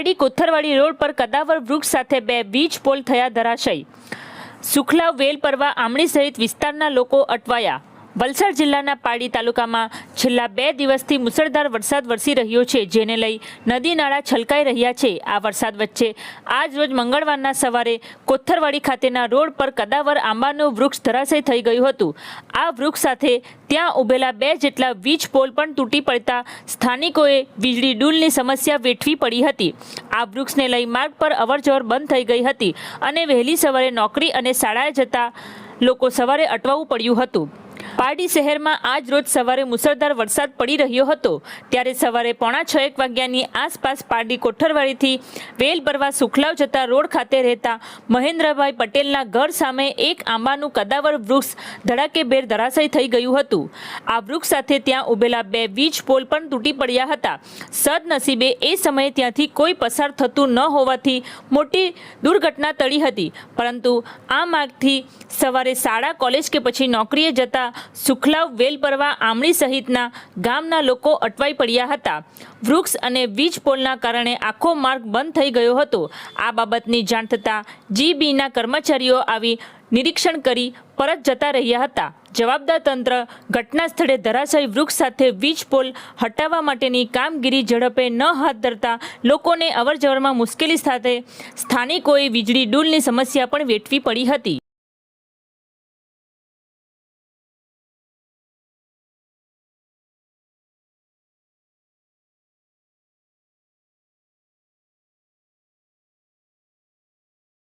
Pardi કોથરવાડી road પર કદાવર વૃક્ષ સાથે બે વીજ પોલ થયા ધરાશય. સુખલા વેલ પરવા આમણી સહિત વિસ્તારના લોકો અટવાયા. વલસાડ જિલ્લાના પાડી તાલુકામાં છેલ્લા બે દિવસથી મુસળધાર વરસાદ વરસી રહ્યો છે, જેને લઈ નદી નાળા છલકાઈ રહ્યા છે. આ વરસાદ વચ્ચે આજ રોજ મંગળવારના સવારે કોથરવાડી ખાતેના રોડ પર કદાવર આંબાનું વૃક્ષ ધરાશય થઈ ગયું હતું. આ વૃક્ષ સાથે ત્યાં ઉભેલા બે જેટલા વીજ પોલ પણ તૂટી પડતા સ્થાનિકોએ વીજળી ડૂલની સમસ્યા વેઠવી પડી હતી. આ વૃક્ષને લઈ માર્ગ પર અવરજવર બંધ થઈ ગઈ હતી અને વહેલી સવારે નોકરી અને શાળાએ જતા લોકો સવારે અટવાવું પડ્યું હતું. પારડી શહેરમાં આજ રોજ સવારે મુસળધાર વરસાદ પડી રહ્યો હતો. ત્યારે સવારે પોણા છ એક વાગ્યાની આસપાસ પારડી કોઠરવાડીથી વેલ ભરવા સુખલાવ જતા રોડ ખાતે રહેતા મહેન્દ્રભાઈ પટેલના ઘર સામે એક આંબાનું કદાવર વૃક્ષ ધડાકેભેર ધરાશય થઈ ગયું હતું. આ વૃક્ષ સાથે ત્યાં ઉભેલા બે વીજ પોલ પણ તૂટી પડ્યા હતા. સદનસીબે એ સમયે ત્યાંથી કોઈ પસાર થતું ન હોવાથી મોટી દુર્ઘટના ટળી હતી. પરંતુ આ માર્ગથી સવારે શાળા, કોલેજ કે પછી નોકરીએ જતા સુખલાવ વેલ પરવા આમણી સહિતના ગામના લોકો અટવાઈ પડ્યા હતા. વૃક્ષ અને વીજ પોલના કારણે આખો માર્ગ બંધ થઈ ગયો હતો. આ બાબતની જાણ થતાં જીબીના કર્મચારીઓ આવી નિરીક્ષણ કરી પરત જતા રહ્યા હતા. જવાબદાર તંત્ર ઘટના સ્થળે ધરાશાયી વૃક્ષ સાથે વીજ પોલ હટાવવા માટેની કામગીરી ઝડપે ન હાથ ધરતા લોકોને અવરજવરમાં મુશ્કેલી સાથે સ્થાનિકોએ વીજળી ડૂલની સમસ્યા પણ વેઠવી પડી હતી.